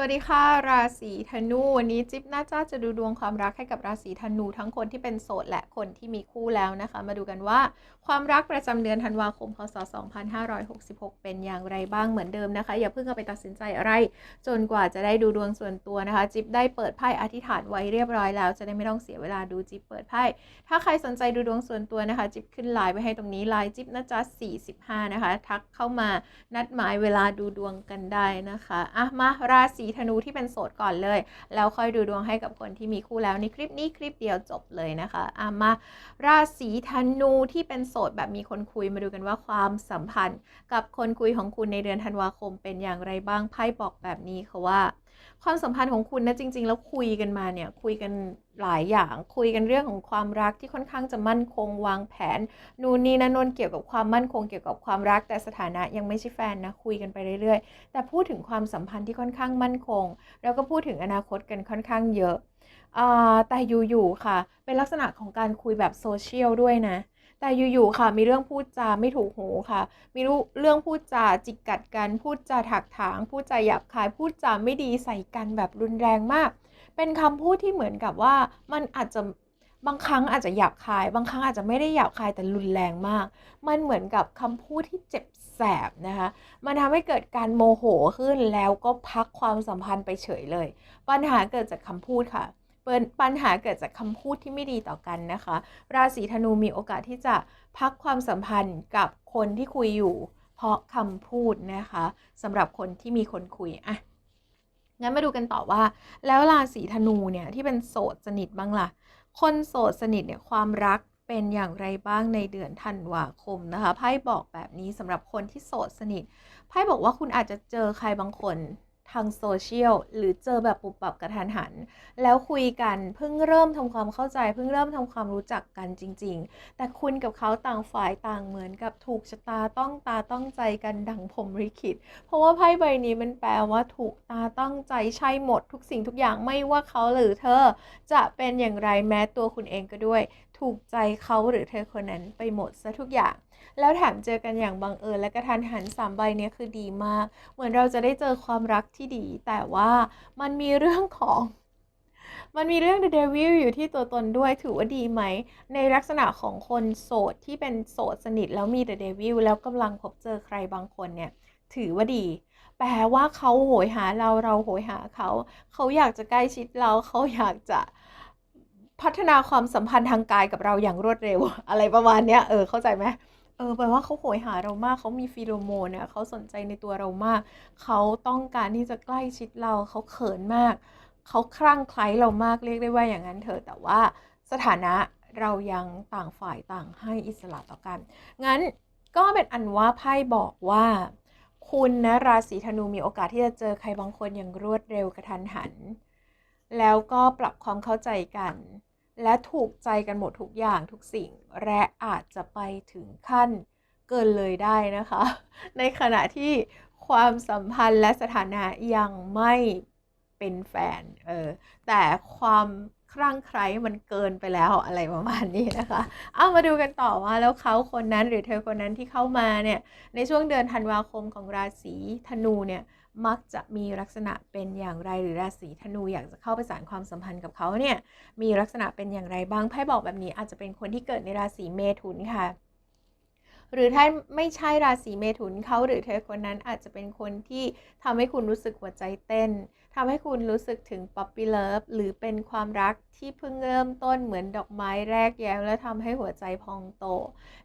วัสดีค่ะ ราศีธนูวันนี้จิ๊บน่าจะจะดูดวงความรักให้กับราศีธนูทั้งคนที่เป็นโสดและคนที่มีคู่แล้วนะคะ มาดูกันว่าความรักประจำเดือนธันวาคมพศ 2566 เป็นอย่างไรบ้างเหมือนเดิมนะคะ อย่าเพิ่งเอาไปตัดสินใจอะไร จนกว่าจะได้ดูดวงส่วนตัวนะคะ จิ๊บได้เปิดไพ่อธิษฐานไว้เรียบร้อยแล้วจะได้ไม่ต้องเสียเวลาดูจิ๊บเปิดไพ่ถ้าใครสนใจดูดวงส่วนตัวนะคะ จิ๊บขึ้นไลน์ไว้ให้ตรงนี้ไลน์จิ๊บนะจ๊ะ45 นะคะ ทักเข้ามานัดหมายเวลาดูดวงกันได้นะคะอะมาราศีธนูที่เป็นโสดก่อนเลย แล้วค่อยดูดวงให้กับคนที่มีคู่แล้วในคลิปนี้คลิปเดียวจบเลยนะคะอะมาราศีธนูที่เป็นโสดแบบมีคนคุยมาดูกันว่าความสัมพันธ์ กับคนคุยของคุณในเดือนธันวาคมเป็นอย่างไรบ้างไพ่บอกแบบนี้ค่ะว่า ความสัมพันธ์ของคุณนะจริง ๆ แล้วคุยกันมาเนี่ยคุยกันหลายอย่างคุยกันเรื่องของความรักที่ค่อนข้างจะมั่นคงวางแผน นู่นนี่นั่นนนเกี่ยวกับความมั่นคงเกี่ยวกับความรักแต่สถานะยังไม่ใช่แฟนนะคุยกันไปเรื่อยๆ แต่พูดถึงความสัมพันธ์ที่ค่อนข้างมั่นคง แล้วก็พูดถึงอนาคตกันค่อนข้างเยอะอแต่อยู่ๆค่ะ เป็นลักษณะของการคุยแบบโซเชียลด้วยนะ แต่อยู่ๆค่ะ มีเรื่องพูดจาไม่ถูกหูค่ะ มีเรื่องพูดจาจิกกัดกัน พูดจาถักถาง พูดจาหยาบคาย พูดจาไม่ดีใส่กันแบบรุนแรงมาก เป็นคำพูดที่เหมือนกับว่ามันอาจจะบางครั้งอาจจะหยาบคาย บางครั้งอาจจะไม่ได้หยาบคายแต่รุนแรงมาก มันเหมือนกับคำพูดที่เจ็บแสบนะคะ มันทำให้เกิดการโมโหขึ้นแล้วก็พักความสัมพันธ์ไปเฉยเลย ปัญหาเกิดจากคำพูดค่ะ ปัญหาเกิดจากคำพูดที่ไม่ดีต่อกันนะคะ ราศีธนูมีโอกาสที่จะพักความสัมพันธ์กับคนที่คุยอยู่ เพราะคำพูดนะคะสำหรับคนที่มีคนคุยอะงั้นมาดูกันต่อว่า แล้วราศีธนูเนี่ยที่เป็นโสดสนิทบ้างล่ะ คนโสดสนิทเนี่ยความรักเป็นอย่างไรบ้างในเดือนธันวาคมนะคะไพ่บอกแบบนี้สำหรับคนที่โสดสนิทไพ่บอกว่าคุณอาจจะเจอใครบางคน ทางโซเชียลหรือเจอแบบปุบปับกระทันหัน แล้วคุยกันเพิ่งเริ่มทำความเข้าใจ เพิ่งเริ่มทำความรู้จักกันจริง ๆ แต่คุณกับเขาต่างฝ่ายต่างเหมือนกับถูกชะตาต้องตาต้องใจกันดังผมริขิต เพราะว่าไพ่ใบนี้มันแปลว่าถูกตาต้องใจใช่หมด ทุกสิ่งทุกอย่างไม่ว่าเขาหรือเธอ จะเป็นอย่างไรแม้ตัวคุณเองก็ด้วย ถูกใจเขาหรือเธอคนนั้นไปหมดซะทุกอย่าง แล้วแถมเจอกันอย่างบังเอิญและกระทันหันสามใบเนี้คือดีมาก เหมือนเราจะได้เจอความรักที่ดี แต่ว่ามันมีเรื่องของมันมีเรื่อง The Devil อยู่ที่ตัวตนด้วยถือว่าดีไหม ในลักษณะของคนโสดที่เป็นโสดสนิทแล้วมี The Devil แล้วกำลังพบเจอใครบางคนเนี่ย ถือว่าดี แปลว่าเขาโหยหาเราเราโหยหาเขา เขาอยากจะใกล้ชิดเราเขาอยากจะ พัฒนาความสัมพันธ์ทางกายกับเราอย่างรวดเร็ว อะไรประมาณนี้เออเข้าใจไหมเออแปลว่าเขาโหยหาเรามากเขามีฟีโรโมนเนี่ยเขาสนใจในตัวเรามาก เขาต้องการที่จะใกล้ชิดเราเขาเขินมาก เขาคลั่งไคล้เรามากเรียกได้ว่าอย่างนั้นเถอะแต่ว่าสถานะเรายังต่างฝ่ายต่างให้อิสระต่อกัน งั้นก็เป็นอันว่าไพ่บอกว่า คุณนะราศีธนูมีโอกาสที่จะเจอใครบางคนอย่างรวดเร็วกระทันหัน แล้วก็ปรับความเข้าใจกัน และถูกใจกันหมดทุกอย่างทุกสิ่ง และอาจจะไปถึงขั้นเกินเลยได้นะคะ ในขณะที่ความสัมพันธ์และสถานะยังไม่เป็นแฟนเออแต่ความคลั่งไคล้มันเกินไปแล้วอะไรประมาณนี้นะคะ เอามาดูกันต่อว่าแล้วเขาคนนั้นหรือเธอคนนั้นที่เข้ามาเนี่ยในช่วงเดือนธันวาคมของราศีธนูเนี่ย มักจะมีลักษณะเป็นอย่างไรหรือราศีธนูอยากจะเข้าไปสานความสัมพันธ์กับเขาเนี่ยมีลักษณะเป็นอย่างไรบ้างไพ่บอกแบบนี้อาจจะเป็นคนที่เกิดในราศีเมถุนค่ะ หรือถ้าไม่ใช่ราศีเมถุนเขาหรือเธอคนนั้นอาจจะเป็นคนที่ทำให้คุณรู้สึกหัวใจเต้น ทำให้คุณรู้สึกถึงป๊อปปี้เลิฟหรือเป็นความรักที่เพิ่งเริ่มต้นเหมือนดอกไม้แรกแย้มแล้วทำให้หัวใจพองโต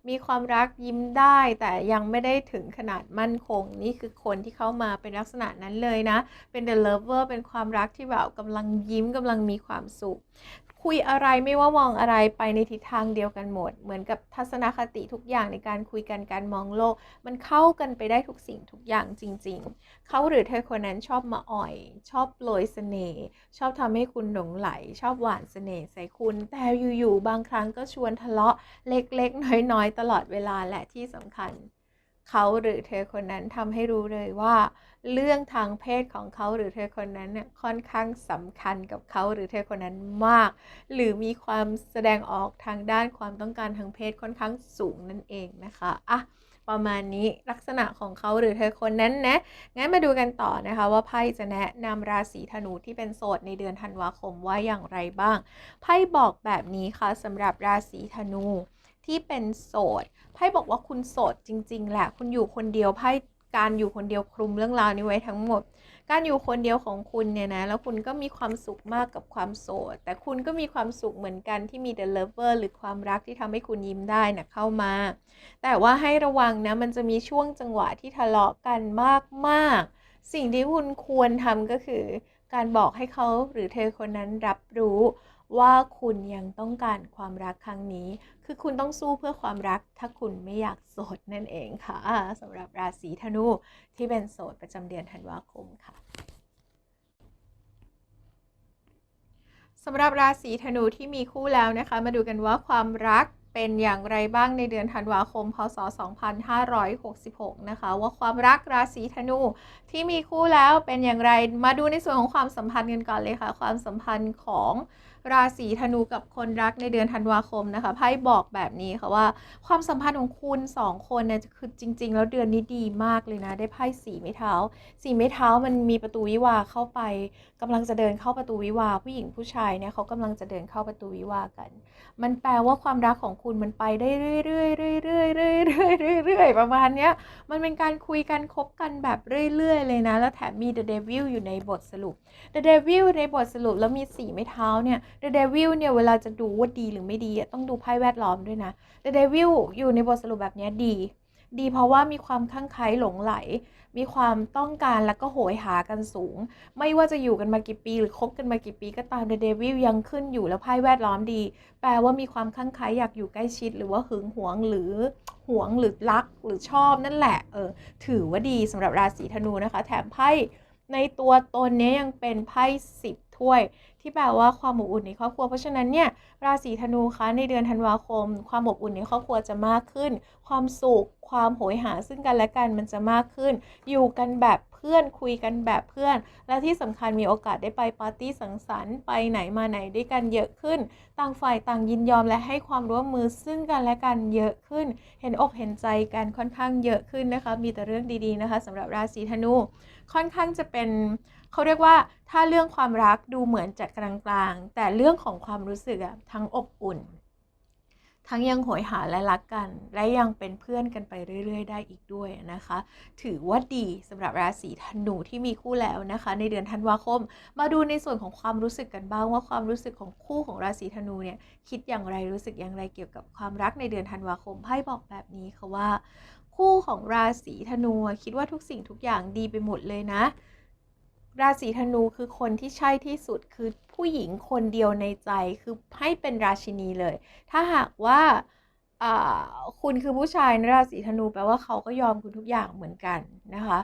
มีความรักยิ้มได้แต่ยังไม่ได้ถึงขนาดมั่นคง นี่คือคนที่เข้ามาเป็นลักษณะนั้นเลยนะ เป็น the lover เป็นความรักที่แบบกำลังยิ้มกำลังมีความสุข คุยอะไรไม่ว่ามองอะไรไปในทิศทางเดียวกันหมด เหมือนกับทัศนคติทุกอย่างในการคุยกันการมองโลก มันเข้ากันไปได้ทุกสิ่งทุกอย่างจริง ๆ เขาหรือเธอคนนั้นชอบมาอ่อยชอบอบโปรยเสน่ห์ชอบทำให้คุณหลงไหล ชอบหวานเสน่ห์ใส่คุณ แต่อยู่ๆบางครั้งก็ชวนทะเลาะเล็กๆ น้อยๆ ตลอดเวลาและที่สำคัญ เขาหรือเธอคนนั้นทำให้รู้เลยว่า เรื่องทางเพศของเขาหรือเธอคนนั้นเนี่ยค่อนข้างสำคัญกับเขาหรือเธอคนนั้นมาก หรือมีความแสดงออกทางด้านความต้องการทางเพศค่อนข้างสูงนั่นเองนะคะอะ ประมาณนี้ลักษณะของเขาหรือเธอคนนั้นนะ งั้นมาดูกันต่อนะคะว่าไพ่จะแนะนำราศีธนูที่เป็นโสดในเดือนธันวาคมว่าอย่างไรบ้าง ไพ่บอกแบบนี้ค่ะสำหรับราศีธนูที่เป็นโสดไพ่บอกว่าคุณโสดจริง ๆ แหละ คุณอยู่คนเดียวไพ่การอยู่คนเดียวคลุมเรื่องราวนี้ไว้ทั้งหมด การอยู่คนเดียวของคุณเนี่ยนะ แล้วคุณก็มีความสุขมากกับความโสด แต่คุณก็มีความสุขเหมือนกันที่มี the lover หรือความรักที่ทำให้คุณยิ้มได้นะเข้ามา แต่ว่าให้ระวังนะ มันจะมีช่วงจังหวะที่ทะเลาะกันมากๆ สิ่งที่คุณควรทำก็คือ การบอกให้เขาหรือเธอคนนั้นรับรู้ ว่าคุณยังต้องการความรักครั้งนี้ คือคุณต้องสู้เพื่อความรัก ถ้าคุณไม่อยากโสดนั่นเองค่ะสำหรับราศีธนูที่เป็นโสดประจำเดือนธันวาคมค่ะสำหรับราศีธนูที่มีคู่แล้วนะคะ มาดูกันว่าความรักเป็นอย่างไรบ้างในเดือนธันวาคม พศ 2566 นะคะ ว่าความรักราศีธนูที่มีคู่แล้วเป็นอย่างไร มาดูในส่วนของความสัมพันธ์กันก่อนเลยค่ะ ความสัมพันธ์ของ ราศีธนูกับคนรักในเดือนธันวาคมนะคะไพ่บอกแบบนี้ค่ะว่า ความสัมพันธ์ของคุณสองคนเนี่ยคือจริง ๆ แล้วเดือนนี้ดีมากเลยนะ ได้ไพ่สีไม้เท้า สีไม้เท้ามันมีประตูวิวาเข้าไปกำลังจะเดินเข้าประตูวิวาผู้หญิงผู้ชายเนี่ยเขากำลังจะเดินเข้าประตูวิวากัน มันแปลว่าความรักของคุณมันไปได้เรื่อยๆเรื่อยๆเรื่อยๆเรื่อยๆเรื่อยๆประมาณเนี้ยมันเป็นการคุยกันคบกันแบบเรื่อยๆเลยนะ แล้วแถมมี The Devil อยู่ในบทสรุป The Devil ในบทสรุปแล้วมีสีไม้เท้าเนี่ย The Devil เนี่ยเวลาจะดูว่าดีหรือไม่ดีต้องดูไพ่แวดล้อมด้วยนะ The Devil อยู่ในบทสรุปแบบนี้ดี ดีเพราะว่ามีความข้างไคล้หลงไหล มีความต้องการแล้วก็โหยหากันสูง ไม่ว่าจะอยู่กันมากี่ปี หรือคบกันมากี่ปีก็ตาม The Devil ยังขึ้นอยู่แล้วไพ่แวดล้อมดี แปลว่ามีความข้างไคล้อยากอยู่ใกล้ชิด หรือว่าหึงหวงหรือหวงหรือรักหรือชอบนั่นแหละเออถือว่าดีสำหรับราศีธนูนะคะ แถมไพ่ในตัวตนนี้ยังเป็นไพ่สิบถ้วย ที่แปลว่าความอบอุ่นในครอบครัว เพราะฉะนั้นเนี่ยราศีธนูคะในเดือนธันวาคม ความอบอุ่นในครอบครัวจะมากขึ้น ความสุขความโหยหาซึ่งกันและกันมันจะมากขึ้น อยู่กันแบบเพื่อนคุยกันแบบเพื่อน และที่สำคัญมีโอกาสได้ไปปาร์ตี้สังสรรค์ไปไหนมาไหนด้วยกันเยอะขึ้น ต่างฝ่ายต่างยินยอมและให้ความร่วมมือซึ่งกันและกันเยอะขึ้น เห็นอกเห็นใจกันค่อนข้างเยอะขึ้นนะคะ มีแต่เรื่องดีๆนะคะสำหรับราศีธนูค่อนข้างจะเป็นเขาเรียกว่าถ้าเรื่องความรักดูเหมือนจะกลางๆ แต่เรื่องของความรู้สึกอะทั้งอบอุ่น ทั้งยังโหยหาและรักกัน และยังเป็นเพื่อนกันไปเรื่อย ๆ ได้อีกด้วยนะคะ ถือว่าดีสำหรับราศีธนูที่มีคู่แล้วนะคะ ในเดือนธันวาคม มาดูในส่วนของความรู้สึกกันบ้างว่าความรู้สึกของคู่ของราศีธนูเนี่ยคิดอย่างไรรู้สึกอย่างไรเกี่ยวกับความรักในเดือนธันวาคมไพ่บอกแบบนี้ค่ะว่า คู่ของราศีธนูคิดว่าทุกสิ่งทุกอย่างดีไปหมดเลยนะ ราศีธนูคือคนที่ใช่ที่สุดคือผู้หญิงคนเดียวในใจคือให้เป็นราชินีเลย ถ้าหากว่าคุณคือผู้ชายในราศีธนูแปลว่าเขาก็ยอมคุณทุกอย่างเหมือนกันนะคะ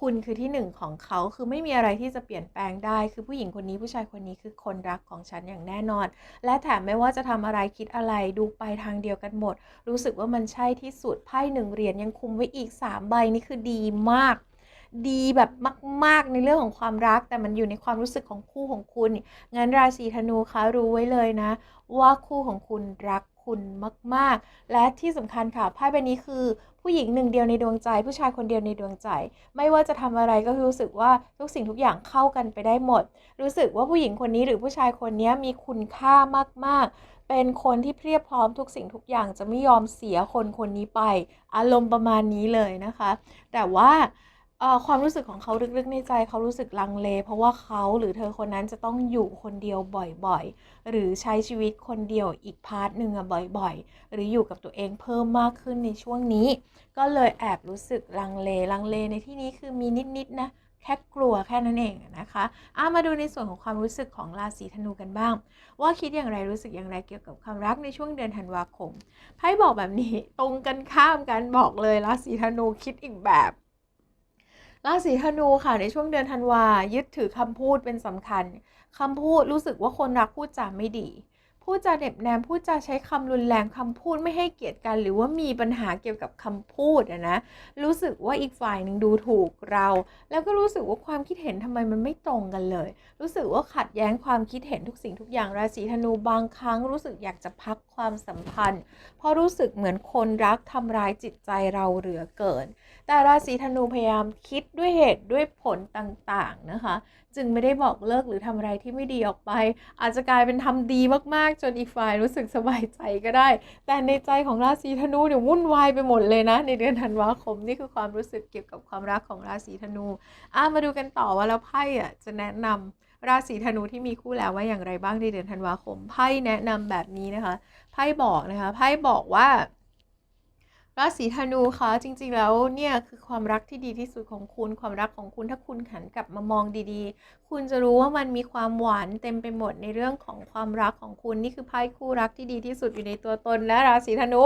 คุณคือที่หนึ่งของเขาคือไม่มีอะไรที่จะเปลี่ยนแปลงได้ คือผู้หญิงคนนี้ผู้ชายคนนี้คือคนรักของฉันอย่างแน่นอน และแถมไม่ว่าจะทำอะไรคิดอะไรดูไปทางเดียวกันหมด รู้สึกว่ามันใช่ที่สุดไพ่หนึ่งเหรียญยังคุมไว้อีก 3 ใบนี่คือดีมาก ดีแบบมาก ๆ ในเรื่องของความรัก แต่มันอยู่ในความรู้สึกของคู่ของคุณ งั้นราศีธนูคะรู้ไว้เลยนะ ว่าคู่ของคุณรักคุณมาก ๆ และที่สำคัญค่ะไพ่ใบนี้คือผู้หญิงหนึ่งเดียวในดวงใจ ผู้ชายคนเดียวในดวงใจ ไม่ว่าจะทำอะไรก็รู้สึกว่าทุกสิ่งทุกอย่างเข้ากันไปได้หมด รู้สึกว่าผู้หญิงคนนี้หรือผู้ชายคนนี้มีคุณค่ามาก ๆเป็นคนที่เพียบพร้อมทุกสิ่งทุกอย่างจะไม่ยอมเสียคนคนนี้ไป อารมณ์ประมาณนี้เลยนะคะ แต่ว่า ความรู้สึกของเขาลึกๆในใจเขารู้สึกลังเล เพราะว่าเขาหรือเธอคนนั้นจะต้องอยู่คนเดียวบ่อยๆ หรือใช้ชีวิตคนเดียวอีกพาร์ทหนึ่งอะบ่อยๆ หรืออยู่กับตัวเองเพิ่มมากขึ้นในช่วงนี้ ก็เลยแอบรู้สึกลังเลลังเลในที่นี้คือมีนิดๆนะแค่กลัวแค่นั้นเองนะคะอามาดูในส่วนของความรู้สึกของราศีธนูกันบ้าง ว่าคิดอย่างไรรู้สึกอย่างไรเกี่ยวกับความรักในช่วงเดือนธันวาคมไพ่บอกแบบนี้ตรงกันข้ามกันบอกเลยราศีธนูคิดอีกแบบ ราศีธนูค่ะในช่วงเดือนธันวายึดถือคำพูดเป็นสำคัญคำพูดรู้สึกว่าคนรักพูดจาไม่ดีพูดจาเน็บแนมพูดจาใช้คำรุนแรงคำพูดไม่ให้เกียรติกันหรือว่ามีปัญหาเกี่ยวกับคำพูดนะรู้สึกว่าอีกฝ่ายหนึ่งดูถูกเรา แล้วก็รู้สึกว่าความคิดเห็นทำไมมันไม่ตรงกันเลย รู้สึกว่าขัดแย้งความคิดเห็นทุกสิ่งทุกอย่างราศีธนูบางครั้ง รู้สึกอยากจะพักความสัมพันธ์ เพราะรู้สึกเหมือนคนรักทำร้ายจิตใจเราเหลือเกินแต่ราศีธนูพยายามคิดด้วยเหตุด้วยผลต่างๆนะคะ จึงไม่ได้บอกเลิกหรือทำอะไรที่ไม่ดีออกไป อาจจะกลายเป็นทำดีมากๆ จนอีกฝ่ายรู้สึกสบายใจก็ได้ แต่ในใจของราศีธนูเนี่ยวุ่นวายไปหมดเลยนะ ในเดือนธันวาคมนี่คือความรู้สึกเกี่ยวกับความรักของราศีธนูอะมาดูกันต่อว่าแล้วไพ่อะจะแนะนำราศีธนูที่มีคู่แล้วว่าอย่างไรบ้างในเดือนธันวาคมไพ่แนะนำแบบนี้นะคะไพ่บอกนะคะไพ่บอกว่า ราศีธนูคะจริงๆแล้วเนี่ยคือความรักที่ดีที่สุดของคุณ ความรักของคุณถ้าคุณหันกลับมามองดีๆ คุณจะรู้ว่ามันมีความหวานเต็มไปหมดในเรื่องของความรักของคุณนี่คือไพ่คู่รักที่ดีที่สุดอยู่ในตัวตนและราศีธนู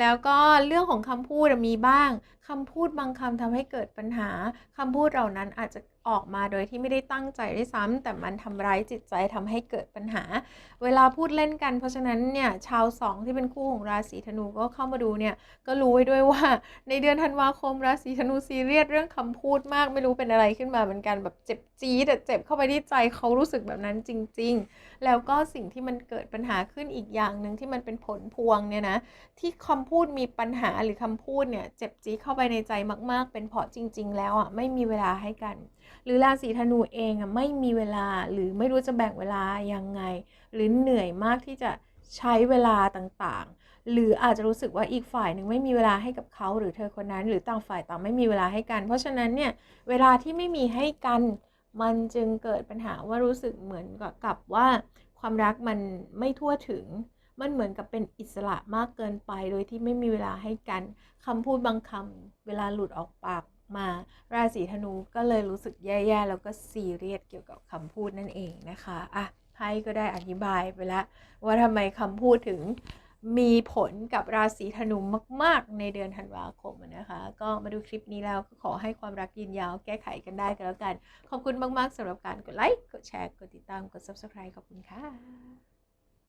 แล้วก็เรื่องของคำพูดมีบ้างคำพูดบางคำทำให้เกิดปัญหาคำพูดเหล่านั้นอาจจะ ออกมาโดยที่ไม่ได้ตั้งใจด้วยซ้ำแต่มันทำร้ายจิตใจทำให้เกิดปัญหา เวลาพูดเล่นกัน เพราะฉะนั้นเนี่ยชาวสองที่เป็นคู่ของราศีธนูก็เข้ามาดูเนี่ยก็รู้ไว้ด้วยว่า ในเดือนธันวาคมราศีธนูซีเรียสเรื่องคำพูดมาก ไม่รู้เป็นอะไรขึ้นมาเหมือนกันแบบเจ็บจี๊ดเจ็บเข้าไปที่ใจเขารู้สึกแบบนั้นจริง ๆ แล้วก็สิ่งที่มันเกิดปัญหาขึ้นอีกอย่างหนึ่งที่มันเป็นผลพวงเนี่ยนะที่คำพูดมีปัญหาหรือคำพูดเนี่ยเจ็บจี๊ดเข้าไปในใจมาก ๆ เป็นเพราะจริง ๆ แล้วอะไม่มีเวลาให้กันหรือราศีธนูเองอะไม่มีเวลาหรือไม่รู้จะแบ่งเวลายังไง หรือเหนื่อยมากที่จะใช้เวลาต่างๆ หรืออาจจะรู้สึกว่าอีกฝ่ายหนึ่งไม่มีเวลาให้กับเขาหรือเธอคนนั้น หรือต่างฝ่ายต่างไม่มีเวลาให้กัน เพราะฉะนั้นเนี่ยเวลาที่ไม่มีให้กันมันจึงเกิดปัญหาว่ารู้สึกเหมือนกับว่าความรักมันไม่ทั่วถึง มันเหมือนกับเป็นอิสระมากเกินไป โดยที่ไม่มีเวลาให้กันคำพูดบางคำเวลาหลุดออกปาก มาราศีธนูก็เลยรู้สึกแย่ๆ แล้วก็ซีเรียสเกี่ยวกับคำพูดนั่นเองนะคะอะไพ่ก็ได้อธิบายไปแล้วว่าทำไมคำพูดถึงมีผลกับราศีธนูมาก ๆ ในเดือนธันวาคมนะคะ ก็มาดูคลิปนี้แล้วก็ขอให้ความรักยืนยาวแก้ไขกันได้กันแล้วกัน ขอบคุณมาก ๆสำหรับการกดไลค์ กดแชร์ กดติดตาม กด subscribe ขอบคุณค่ะ